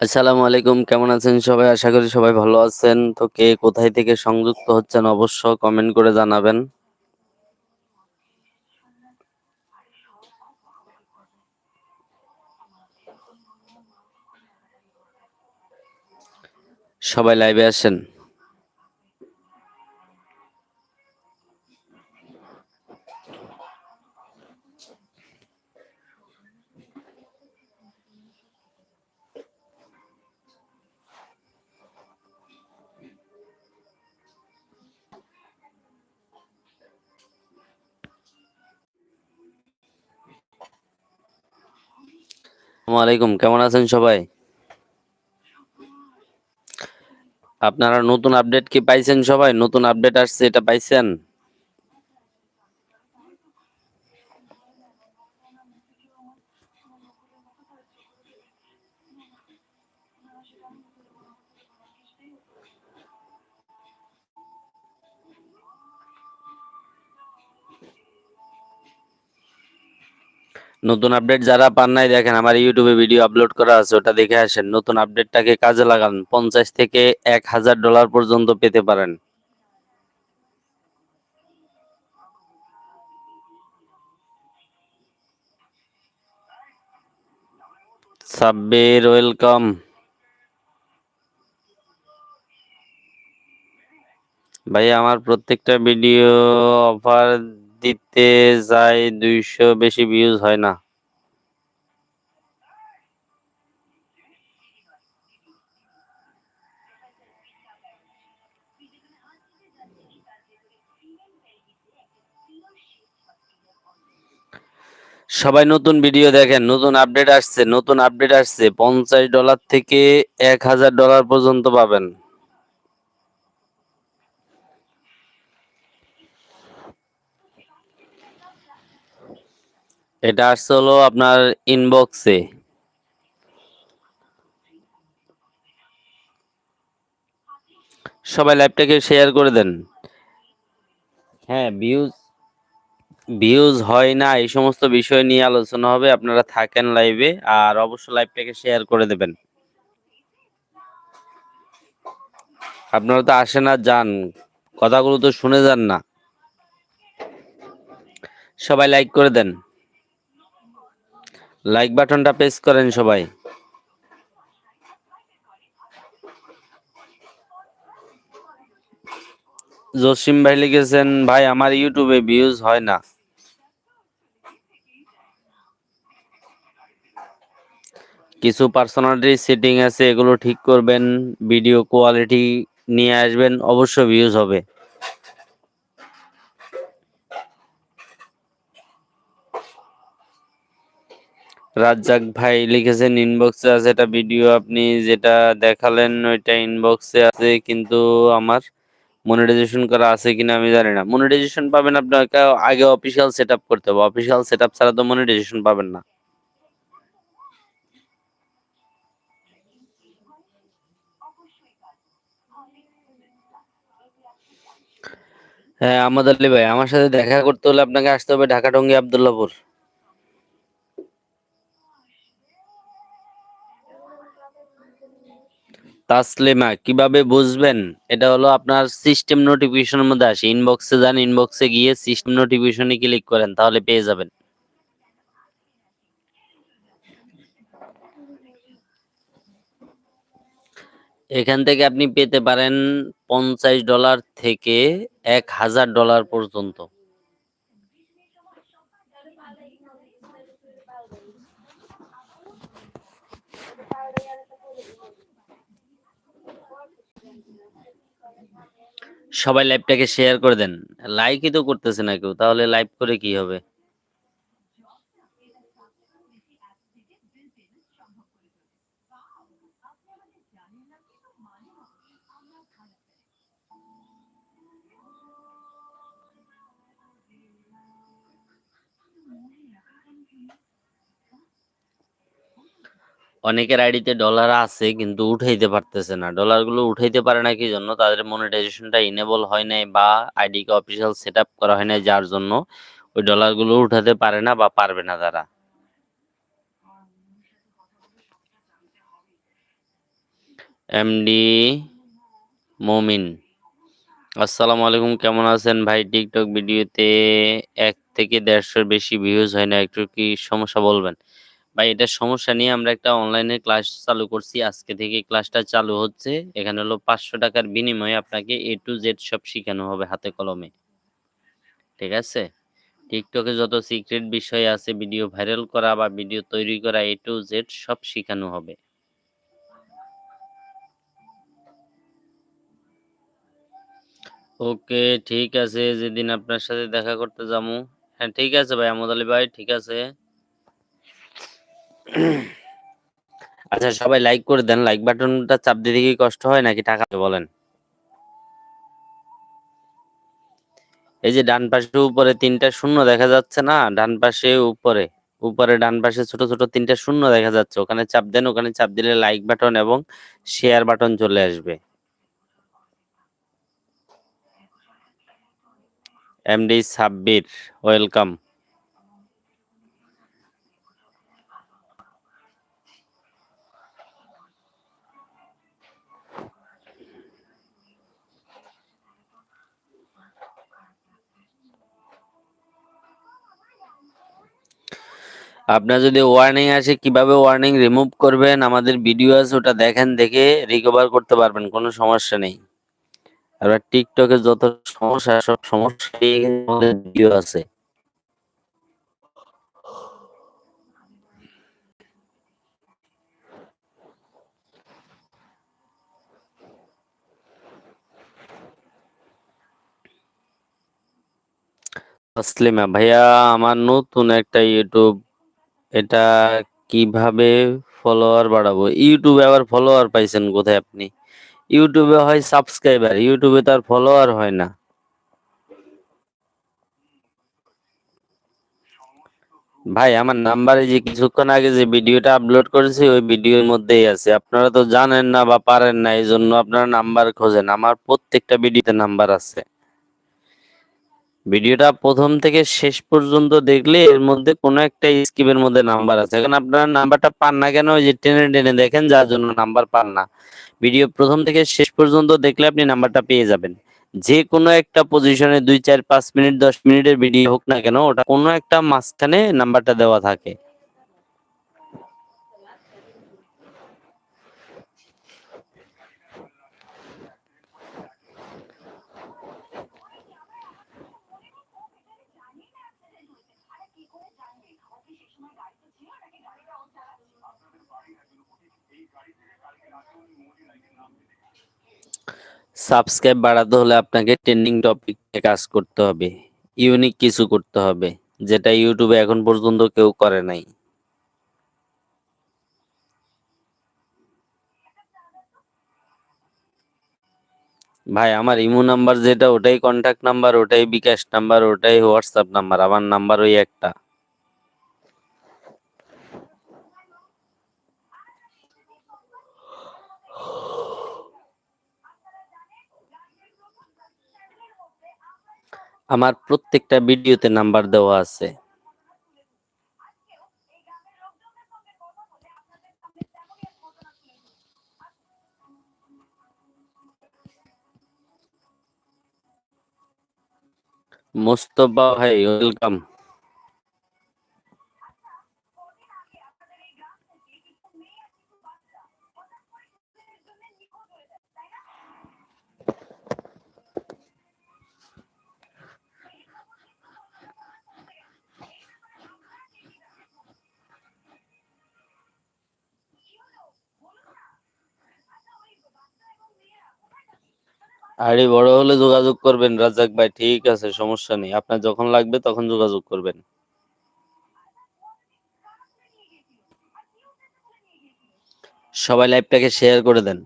আসসালামু আলাইকুম, কেমন আছেন সবাই? আশা করি সবাই ভালো আছেন। তো কে কোথায় থেকে সংযুক্ত হচ্ছেন অবশ্য কমেন্ট করে জানাবেন। সবাই লাইভে আসেন। আসসালামু আলাইকুম, কেমন আছেন সবাই? আপনারা নতুন আপডেট কি পাইছেন সবাই? নতুন আপডেট আসছে, এটা পাইছেন? নতুন আপডেট যারা পান নাই, দেখেন আমার ইউটিউবে ভিডিও আপলোড করা আছে, ওটা দেখে আসেন। নতুন আপডেটটাকে কাজে লাগান, পঞ্চাশ থেকে এক হাজার ডলার পর্যন্ত পেতে পারেন। সাব্বির ওয়েলকাম ভাই, আমার প্রত্যেকটা ভিডিও অফার দিতে যাই দুইশো বেশি ভিউজ হয় না। সবাই নতুন ভিডিও দেখেন, নতুন আপডেট আসছে, নতুন আপডেট আসছে। পঞ্চাশ ডলার থেকে এক হাজার ডলার পর্যন্ত পাবেন। এটা আসছে হলো আপনার ইনবক্সে সবাই লাইভটাকে শেয়ার করে দেন। হ্যাঁ ভিউজ ভিউজ হয় না, এই সমস্ত বিষয় নিয়ে আলোচনা হবে, আপনারা থাকেন লাইভে আর অবশ্য লাইভটাকে শেয়ার করে দেবেন। আপনারা তো আসেন আর যান, কথাগুলো তো শুনে যান না। সবাই লাইক করে দেন। লাইক বাটনটা প্রেস করেন সবাই। জসিম ভাই লিখেছেন, ভাই, আমার ইউটিউবে ভিউজ হয় না। কিছু পার্সোনালিটি সেটিং আছে, এগুলো ঠিক করবেন ভিডিও কোয়ালিটি নিয়ে আসবেন অবশ্য ভিউজ হবে। রাজ্জাক ভাই লিখেছেন ইনবক্সে আছে এটা ভিডিও আপনি যেটা দেখালেন, ওইটা ইনবক্সে আছে, কিন্তু আমার মনিটাইজেশন করা আছে কিনা আমি জানি না। মনিটাইজেশন পাবেন আপনাকে আগে অফিসিয়াল সেটআপ করতে হবে। অফিসিয়াল সেটআপ ছাড়া তো মনিটাইজেশন পাবেন না। হ্যাঁ আমাদের ভাই, আমার সাথে দেখা করতে হলে আপনাকে আসতে হবে ঢাকা টঙ্গী আবদুল্লাপুর। তাসলিমা, কীভাবে বুঝবেন? এটা হলো আপনার সিস্টেম নোটিফিকেশনের মধ্যে আসে। ইনবক্সে যান ইনবক্সে গিয়ে সিস্টেম নোটিফিকেশনে ক্লিক করেন, তাহলে পেয়ে যাবেন। এখান থেকে আপনি পেতে পারেন পঞ্চাশ ডলার থেকে এক হাজার ডলার পর্যন্ত। সবাই লাইভটাকে শেয়ার করে দেন। লাইকই তো করতেছে না কেউ, তাহলে লাইভ করে কি হবে? অনেকের আইডিতে ডলার আছে, কিন্তু উঠাইতে পারতেছে না। ডলারগুলো উঠাইতে পারে না কি জন্য? তাদের মনিটাইজেশনটা ইনেবল হয় নাই বা আইডিকে অফিসিয়াল সেট আপ করা হয় নাই যার জন্য ওই ডলারগুলো উঠাতে পারে না বা পারবে না তারা। এমডি মমিন আসসালামু আলাইকুম, কেমন আছেন ভাই? টিকটক ভিডিওতে এক থেকে দেড়শোর বেশি ভিউজ হয় না, একটু কি সমস্যা বলবেন? ভাই এটা সমস্যা নিয়ে আমরা একটা অনলাইনে ক্লাস চালু করছি। আজকে থেকে ক্লাসটা চালু হচ্ছে। এখানে হলো পাঁচশো টাকার বিনিময়ে আপনাকে এ টু জেড সব শেখানো হবে হাতে কলমে। ঠিক আছে? টিকটকে যত সিক্রেট বিষয় আছে ভিডিও ভাইরাল করা বা ভিডিও তৈরি করা এ টু জেড সব শেখানো হবে। ওকে, ঠিক আছে। যেদিন আপনার সাথে দেখা করতে যাব। হ্যাঁ ঠিক আছে ভাই আমদ আলী ভাই, ঠিক আছে। আচ্ছা সবাই লাইক করে দেন। লাইক বাটনটা চাপ দিতে কি কষ্ট হয় নাকি টাকা বলেন? এই যে ডান পাশে উপরে তিনটা শূন্য দেখা যাচ্ছে না? ডান পাশে উপরে। উপরে ডান পাশে ছোট ছোট তিনটা শূন্য দেখা যাচ্ছে। ওখানে চাপ দেন, ওখানে চাপ দিলে লাইক বাটন এবং শেয়ার বাটন চলে আসবে। এমডি সাব্বির ওয়েলকাম আপনার যদি ওয়ার্নিং আসে, কীভাবে ওয়ার্নিং রিমুভ করবেন, আমাদের ভিডিও আছে, ওটা দেখেন, দেখে রিকভার করতে পারবেন, কোনো সমস্যা নেই। আর টিকটকে যত সমস্যা, সব সমস্যা আমাদের ভিডিও আছে। ভাইয়া, আমার নতুন একটা ইউটিউব এটা কীভাবে ফলোয়ার বাড়াবো? ইউটিউবে আবার ফলোয়ার পাইছেন কোথায় আপনি? ইউটিউবে হয় সাবস্ক্রাইবার ইউটিউবে তার ফলোয়ার হয় না। ভাই, আমার নাম্বারে যে কিছুক্ষণ আগে যে ভিডিওটা আপলোড করেছি, ওই ভিডিওর মধ্যেই আছে। আপনারা তো জানেন না বা পারেন না এই জন্য আপনারা নাম্বার খোঁজেন। আমার প্রত্যেকটা ভিডিওতে নাম্বার আছে। ভিডিওটা প্রথম থেকে শেষ পর্যন্ত দেখলে এর মধ্যে কোনো একটা স্কিপের মধ্যে নাম্বার আছে। এখন আপনারা নাম্বারটা পান না কেন, ওই যে টেনে টেনে দেখেন, যার জন্য নাম্বার পান না। ভিডিও প্রথম থেকে শেষ পর্যন্ত দেখলে আপনি নাম্বারটা পেয়ে যাবেন। যে কোনো একটা পজিশনে দুই, চার, পাঁচ মিনিট, দশ মিনিটের ভিডিও হোক না কেন, ওটা কোনো একটা মাঝখানে নাম্বারটা দেওয়া থাকে। সাবস্ক্রাইব বাড়াতে হলে আপনাকে ট্রেন্ডিং টপিক কাজ করতে হবে। ইউনিক কিছু করতে হবে, যেটা ইউটিউবে এখন পর্যন্ত কেউ করে নাই। ভাই, আমার ইমো নাম্বার যেটা, ওটাই কন্ট্যাক্ট নাম্বার, ওটাই বিকাশ নাম্বার, ওটাই হোয়াটসঅ্যাপ নাম্বার, আমার নাম্বার ওই একটা। আমার প্রত্যেকটা ভিডিওতে নাম্বার দেওয়া আছে। মোস্তফা ভাই ওয়েলকাম আরে বড় হলে যোগাযোগ করবেন রাজাক ভাই, ঠিক আছে, সমস্যা নেই। আপনার যখন লাগবে তখন যোগাযোগ করবেন। সবাই লাইভটাকে শেয়ার করে দেন।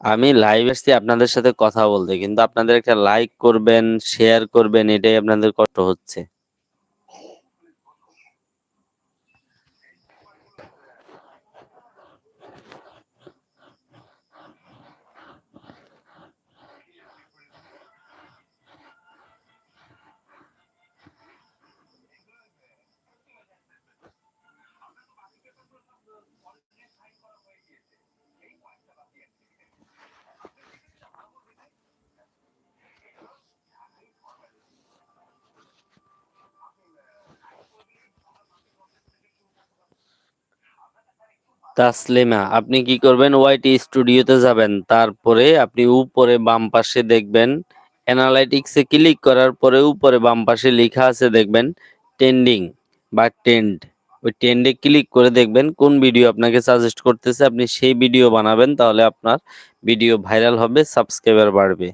আমি লাইভ এসছি আপনাদের সাথে কথা বলতে, কিন্তু আপনাদের একটা লাইক করবেন শেয়ার করবেন, এটাই আপনাদের কষ্ট হচ্ছে। তাসলিমা, আপনি কি করবেন? ওয়াইটি স্টুডিওতে যাবেন। তারপরে আপনি উপরে বাম পাশে দেখবেন অ্যানালাইটিক্সে ক্লিক করার পরে উপরে বাম পাশে লেখা আছে দেখবেন ট্রেন্ডিং বা ট্রেন্ড ওই ট্রেন্ডে ক্লিক করে দেখবেন কোন ভিডিও আপনাকে সাজেস্ট করতেছে। আপনি সেই ভিডিও বানাবেন, তাহলে আপনার ভিডিও ভাইরাল হবে সাবস্ক্রাইবার বাড়বে।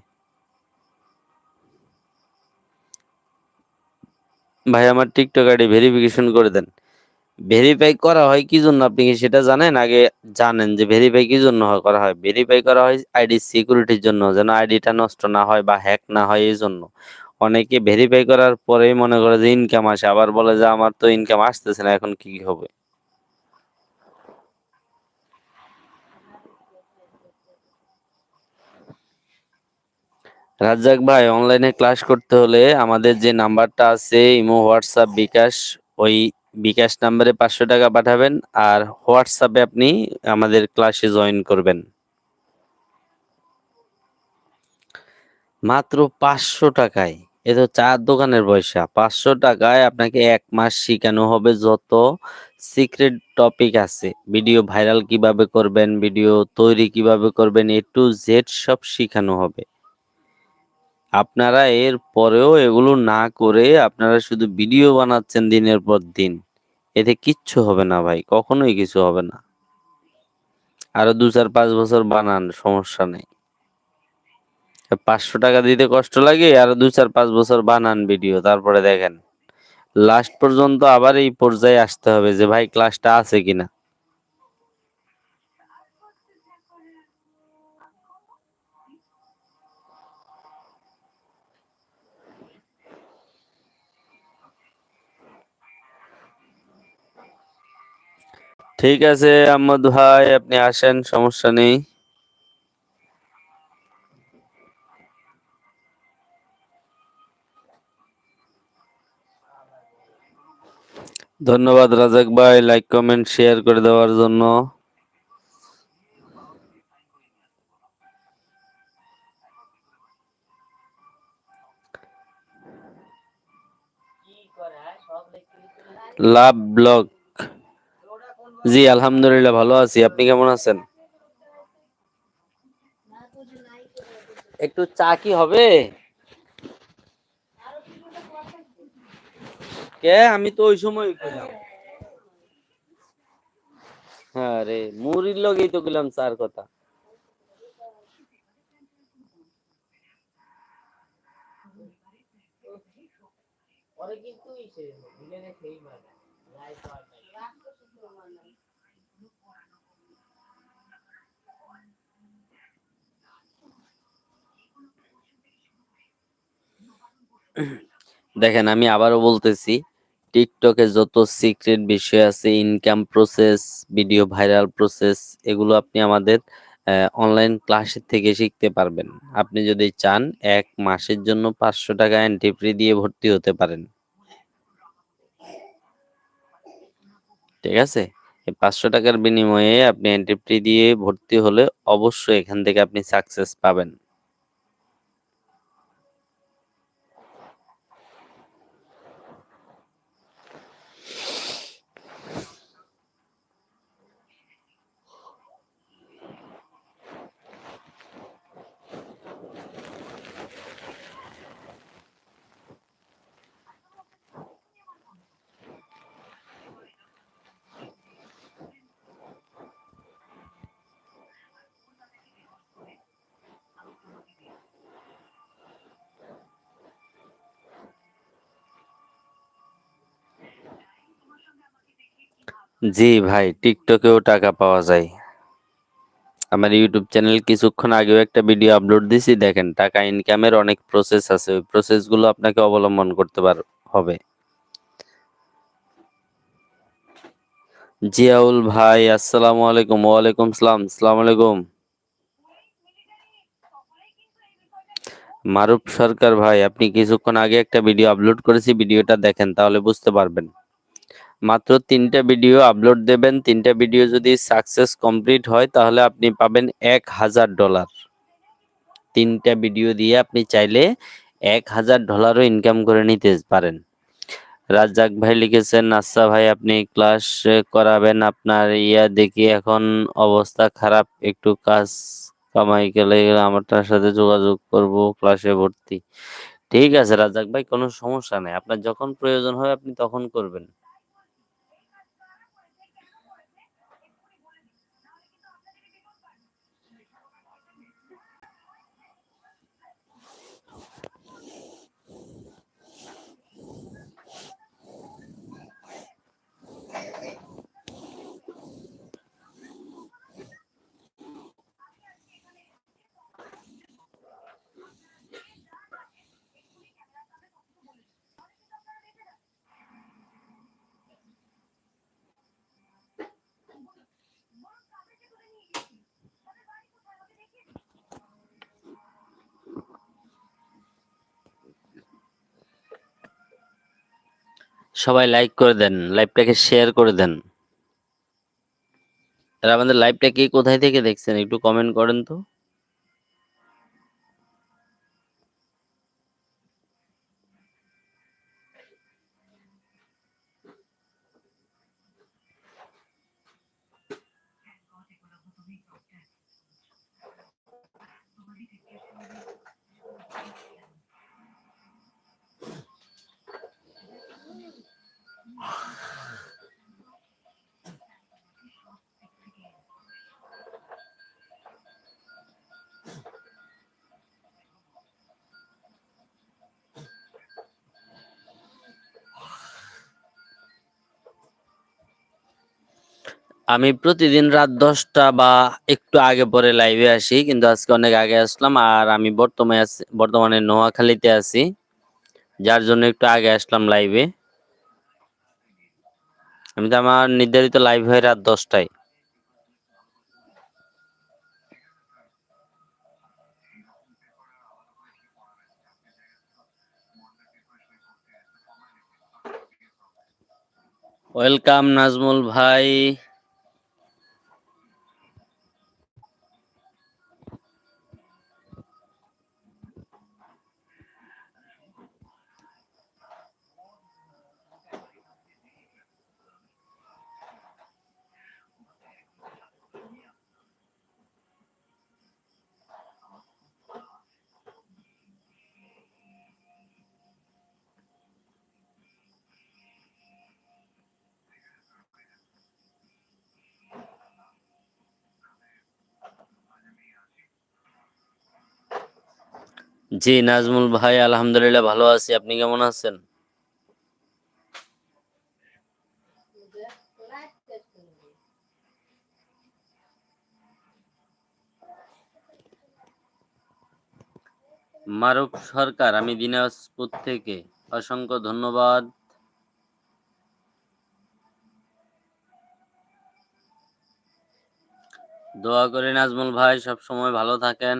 ভাই, আমার টিকটক আইডি ভেরিফিকেশন করে দেন। ভেরিফাই করা হয় কি জন্য আপনি কি সেটা জানেন? আগে জানেন যে ভেরিফাই কি জন্য করা হয়? ভেরিফাই করা হয় আইডি সিকিউরিটির জন্য, যেন আইডিটা নষ্ট না হয় বা হ্যাক না হয় এই জন্য অনেকে ভেরিফাই করার পরেই মনে করে যে ইনকাম আসে, আবার বলে যে আমার তো ইনকাম আসতেছে না, এখন কি হবে? রাজ্জাক ভাই অনলাইনে ক্লাস করতে হলে আমাদের যে নাম্বারটা আছে, ইমো, হোয়াটসঅ্যাপ, বিকাশ, ওই বিকাশ নাম্বারে পাঁচশো টাকা পাঠাবেন আর হোয়াটসঅ্যাপে আপনি আমাদের ক্লাসে জয়েন করবেন। মাত্র পাঁচশো টাকায়, এ তো চার দোকানের পয়সা, পাঁচশো টাকায় আপনাকে এক মাস শেখানো হবে যত সিক্রেট টপিক আছে। ভিডিও ভাইরাল কীভাবে করবেন, ভিডিও তৈরি কীভাবে করবেন, এ টু জেড সব শেখানো হবে। আপনারা এর পরেও এগুলো না করে আপনারা শুধু ভিডিও বানাচ্ছেন দিনের পর দিন। এতে কিচ্ছু হবে না ভাই, কখনোই কিছু হবে না। আরও দু চার পাঁচ বছর বানান, সমস্যা নেই। পাঁচশো টাকা দিতে কষ্ট লাগে, আর দু চার পাঁচ বছর বানান ভিডিও, তারপরে দেখেন। লাস্ট পর্যন্ত আবার এই পর্যায়ে আসতে হবে যে ভাই ক্লাসটা আছে কিনা। ঠিক আছে, আহমদ ভাই, আপনি আসেন, সমস্যা নেই। ধন্যবাদ রাজাক ভাই লাইক কমেন্ট শেয়ার করে দেওয়ার জন্য। লাভ ব্লগ। জি, আলহামদুলিল্লাহ, ভালো আছি। আপনি কেমন আছেন? একটু চা কি হবে? কে? আমি তো ওই সময় হ্যাঁ রে, মুড়ির লগেই তো কইলাম চার কথা। কিন্তু দেখেন, আমি আবারও বলতেছি টিকটকে যত সিক্রেট বিষয় আছে income process video viral process এগুলো আপনি আমাদের অনলাইন ক্লাসের থেকে শিখতে পারবেন। আপনি যদি চান, এক মাসের জন্য পাঁচশো টাকা এন্ট্রি ফ্রি দিয়ে ভর্তি হতে পারেন। ঠিক আছে? এই পাঁচশো টাকার বিনিময়ে আপনি এন্ট্রি ফ্রি দিয়ে ভর্তি হলে অবশ্যই এখান থেকে আপনি সাকসেস পাবেন। জি ভাই টিকটকেও টাকা পাওয়া যায়। আমার ইউটিউব চ্যানেল কিছুক্ষণ আগেও একটা ভিডিও আপলোড দিছি, দেখেন টাকা ইনকামের অনেক প্রসেস আছে, ওই প্রসেসগুলো আপনাকে অবলম্বন করতে পার, হবে। জিয়াউল ভাই, আসসালামু আলাইকুম, ওয়ালাইকুম সালাম আসসালামু আলাইকুম। মারুফ সরকার ভাই, আপনি কিছুক্ষণ আগে একটা ভিডিও আপলোড করেছি ভিডিওটা দেখেন, তাহলে বুঝতে পারবেন। মাত্র তিনটা ভিডিও আপলোড দেবেন। তিনটা ভিডিও যদি সাকসেস কমপ্লিট হয়, তাহলে আপনি পাবেন এক হাজার ডলার তিনটা ভিডিও দিয়ে আপনি চাইলে এক হাজার ডলারও ইনকাম করে নিতে পারেন। রাজ্জাক ভাই লিখেছেন আচ্ছা ভাই, আপনি ক্লাস করাবেন। আপনার ইয়া দেখি এখন অবস্থা খারাপ। একটু কাজ কামাই গেলে আমারটার সাথে যোগাযোগ করব ক্লাসে ভর্তি। ঠিক আছে রাজ্জাক ভাই, কোনো সমস্যা নেই। আপনার যখন প্রয়োজন হবে আপনি তখন করবেন। সবাই লাইক করে দেন লাইভটাকে শেয়ার করে দেন। আর আমাদের লাইভটা কে কোথায় থেকে দেখছেন একটু কমেন্ট করেন তো। আমি প্রতিদিন রাত দশটা বা একটু আগে পরে লাইভে আসি, কিন্তু আজকে অনেক আগে আসলাম আর আমি বর্তমানে বর্তমানে নোয়াখালীতে আছি। যার জন্য একটু আগে আসলাম লাইভে আমি তো আমার নির্ধারিত লাইভ হয় রাত দশটায়। ওয়েলকাম নাজমুল ভাই। জি, নাজমুল ভাই, আলহামদুলিল্লাহ ভালো আছি। আপনি কেমন আছেন? মারুফ সরকার, আমি দিনাজপুর থেকে। অসংখ্য ধন্যবাদ। দোয়া করি নাজমুল ভাই সব সময় ভালো থাকেন।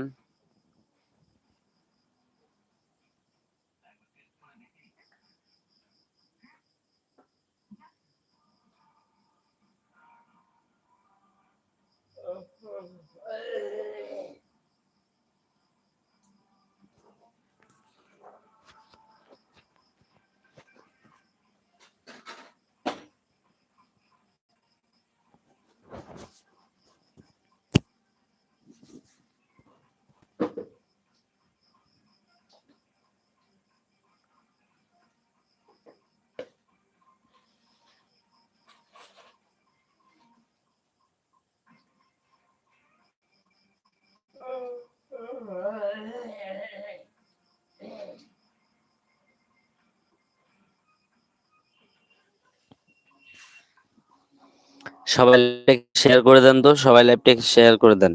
সবাই শেয়ার করে দেন তো সবাই লাইভটা শেয়ার করে দেন।